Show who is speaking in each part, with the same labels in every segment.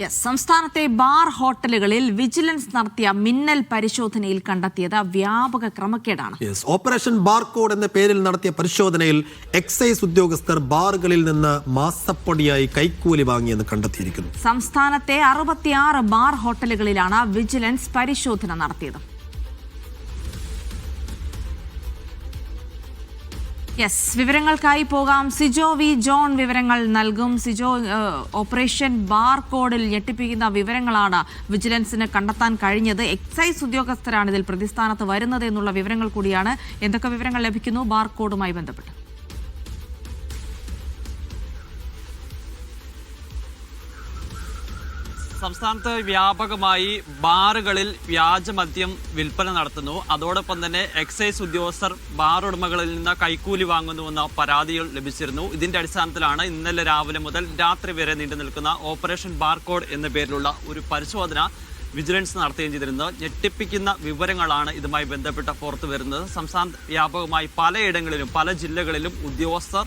Speaker 1: Yes സംസ്ഥാനത്തെ bar ഹോട്ടലുകളിൽ vigilance നടത്തിയ മിന്നൽ പരിശോധനയിൽ കണ്ടെത്തിയത് വ്യാപക ക്രമക്കേടാണ്.
Speaker 2: യെസ് ഓപ്പറേഷൻ ബാർകോഡ് എന്ന പേരിൽ നടത്തിയ പരിശോധനയിൽ എക്സൈസ് ഉദ്യോഗസ്ഥർ ബാറുകളിൽ നിന്ന് മാസപ്പൊടിയായി കൈക്കൂലി വാങ്ങിയെന്ന് കണ്ടെത്തിയിരിക്കുന്നു.
Speaker 1: സംസ്ഥാനത്തെ അറുപത്തിയാറ് ബാർ ഹോട്ടലുകളിലാണ് വിജിലൻസ് പരിശോധന നടത്തിയത്. യെസ് വിവരങ്ങൾക്കായി പോകാം. സിജോ വി ജോൺ വിവരങ്ങൾ നൽകും. സിജോ ഓപ്പറേഷൻ ബാർ കോഡിൽ ഞെട്ടിപ്പിക്കുന്ന വിവരങ്ങളാണ് വിജിലൻസിന് കണ്ടെത്താൻ കഴിഞ്ഞത്. എക്സൈസ് ഉദ്യോഗസ്ഥരാണ് ഇതിൽ പ്രതിസ്ഥാനത്ത് വരുന്നത് എന്നുള്ള വിവരങ്ങൾ കൂടിയാണ്. എന്തൊക്കെ വിവരങ്ങൾ ലഭിക്കുന്നു? ബാർ കോഡുമായി ബന്ധപ്പെട്ട്.
Speaker 3: സംസ്ഥാനത്ത് വ്യാപകമായി ബാറുകളിൽ വ്യാജമദ്യം വിൽപ്പന നടത്തുന്നു. അതോടൊപ്പം തന്നെ എക്സൈസ് ഉദ്യോഗസ്ഥർ ബാർ ഉടമകളിൽ നിന്ന് കൈക്കൂലി വാങ്ങുന്നുവെന്ന പരാതികൾ ലഭിച്ചിരുന്നു. ഇതിന്റെ അടിസ്ഥാനത്തിലാണ് ഇന്നലെ രാവിലെ മുതൽ രാത്രി വരെ നീണ്ടു നിൽക്കുന്ന ഓപ്പറേഷൻ ബാർകോഡ് എന്ന പേരിലുള്ള ഒരു പരിശോധന വിജിലൻസ് നടത്തുകയും ചെയ്തിരുന്നത്. ഞെട്ടിപ്പിക്കുന്ന വിവരങ്ങളാണ് ഇതുമായി ബന്ധപ്പെട്ട് പുറത്തു വരുന്നത് സംസ്ഥാന വ്യാപകമായി പലയിടങ്ങളിലും പല ജില്ലകളിലും ഉദ്യോഗസ്ഥർ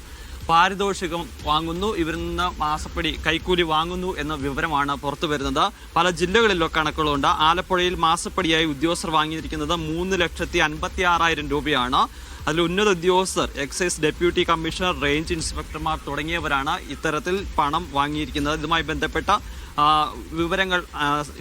Speaker 3: പാരിതോഷികം വാങ്ങുന്നു. ഇവരിൽ നിന്ന് മാസപ്പടി കൈക്കൂലി വാങ്ങുന്നു എന്ന വിവരമാണ് പുറത്തു വരുന്നത്. പല ജില്ലകളിലും കണക്കുകളുണ്ട്. ആലപ്പുഴയിൽ മാസപ്പടിയായി ഉദ്യോഗസ്ഥർ വാങ്ങിയിരിക്കുന്നത് മൂന്ന് ലക്ഷത്തി അൻപത്തി ആറായിരം രൂപയാണ്. അതിൽ ഉന്നത ഉദ്യോഗസ്ഥർ എക്സൈസ് ഡെപ്യൂട്ടി കമ്മീഷണർ റേഞ്ച് ഇൻസ്പെക്ടർമാർ തുടങ്ങിയവരാണ് ഇത്തരത്തിൽ പണം വാങ്ങിയിരിക്കുന്നത്. ഇതുമായി ബന്ധപ്പെട്ട വിവരങ്ങൾ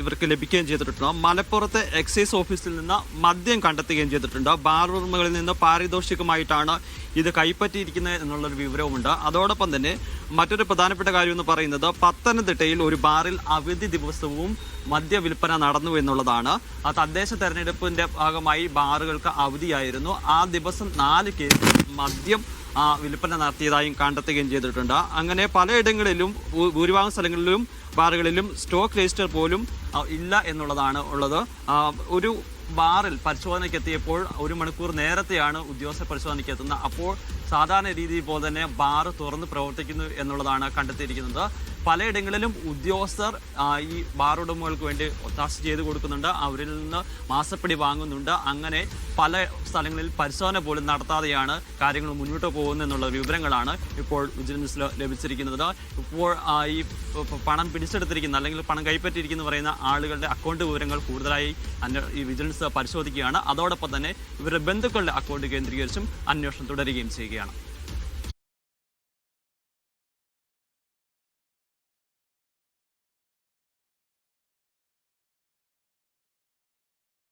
Speaker 3: ഇവർക്ക് ലഭിക്കുകയും ചെയ്തിട്ടുണ്ട്. മലപ്പുറത്തെ എക്സൈസ് ഓഫീസിൽ നിന്ന് മദ്യം കണ്ടെത്തുകയും ചെയ്തിട്ടുണ്ട്. ബാർ ഉടമകളിൽ നിന്ന് പാരിതോഷികമായിട്ടാണ് ഇത് കൈപ്പറ്റിയിരിക്കുന്നത് എന്നുള്ളൊരു വിവരവുമുണ്ട്. അതോടൊപ്പം തന്നെ മറ്റൊരു പ്രധാനപ്പെട്ട കാര്യം എന്ന് പറയുന്നത് പത്തനംതിട്ടയിൽ ഒരു ബാറിൽ അവധി ദിവസവും മദ്യ വിൽപ്പന നടന്നു എന്നുള്ളതാണ്. ആ തദ്ദേശ തെരഞ്ഞെടുപ്പിന്റെ ഭാഗമായി ബാറുകൾക്ക് അവധിയായിരുന്നു. ആ ദിവസം നാല് കേസ് മദ്യം വിൽപ്പന നടത്തിയതായും കണ്ടെത്തുകയും ചെയ്തിട്ടുണ്ട്. അങ്ങനെ പലയിടങ്ങളിലും ഭൂരിഭാഗം സ്ഥലങ്ങളിലും ബാറുകളിലും സ്റ്റോക്ക് രജിസ്റ്റർ പോലും ഇല്ല എന്നുള്ളതാണ് ഉള്ളത്. ഒരു ബാറിൽ പരിശോധനയ്ക്ക് എത്തിയപ്പോൾ ഒരു മണിക്കൂർ നേരത്തെയാണ് ഉദ്യോഗസ്ഥ പരിശോധനയ്ക്ക് എത്തുന്നത്. അപ്പോൾ സാധാരണ രീതിയിൽ പോലെ തന്നെ ബാർ തുറന്ന് പ്രവർത്തിക്കുന്നു എന്നുള്ളതാണ് കണ്ടെത്തിയിരിക്കുന്നത്. പലയിടങ്ങളിലും ഉദ്യോഗസ്ഥർ ഈ ബാർ ഉടമകൾക്ക് വേണ്ടി ഒത്താശ ചെയ്ത് കൊടുക്കുന്നുണ്ട്. അവരിൽ നിന്ന് മാസപ്പടി വാങ്ങുന്നുണ്ട്. അങ്ങനെ പല സ്ഥലങ്ങളിൽ പരിശോധന പോലും നടത്താതെയാണ് കാര്യങ്ങൾ മുന്നോട്ട് പോകുന്നതെന്നുള്ള വിവരങ്ങളാണ് ഇപ്പോൾ വിജിലൻസിൽ ലഭിച്ചിരിക്കുന്നത്. ഇപ്പോൾ ഈ പണം പിടിച്ചെടുത്തിരിക്കുന്ന അല്ലെങ്കിൽ പണം കൈപ്പറ്റിയിരിക്കുന്നു പറയുന്ന ആളുകളുടെ അക്കൗണ്ട് വിവരങ്ങൾ കൂടുതലായി ഈ വിജിലൻസ് പരിശോധിക്കുകയാണ്. അതോടൊപ്പം തന്നെ ഇവരുടെ ബന്ധുക്കളുടെ അക്കൗണ്ട് കേന്ദ്രീകരിച്ചും അന്വേഷണം തുടരുകയും ചെയ്യുകയാണ്.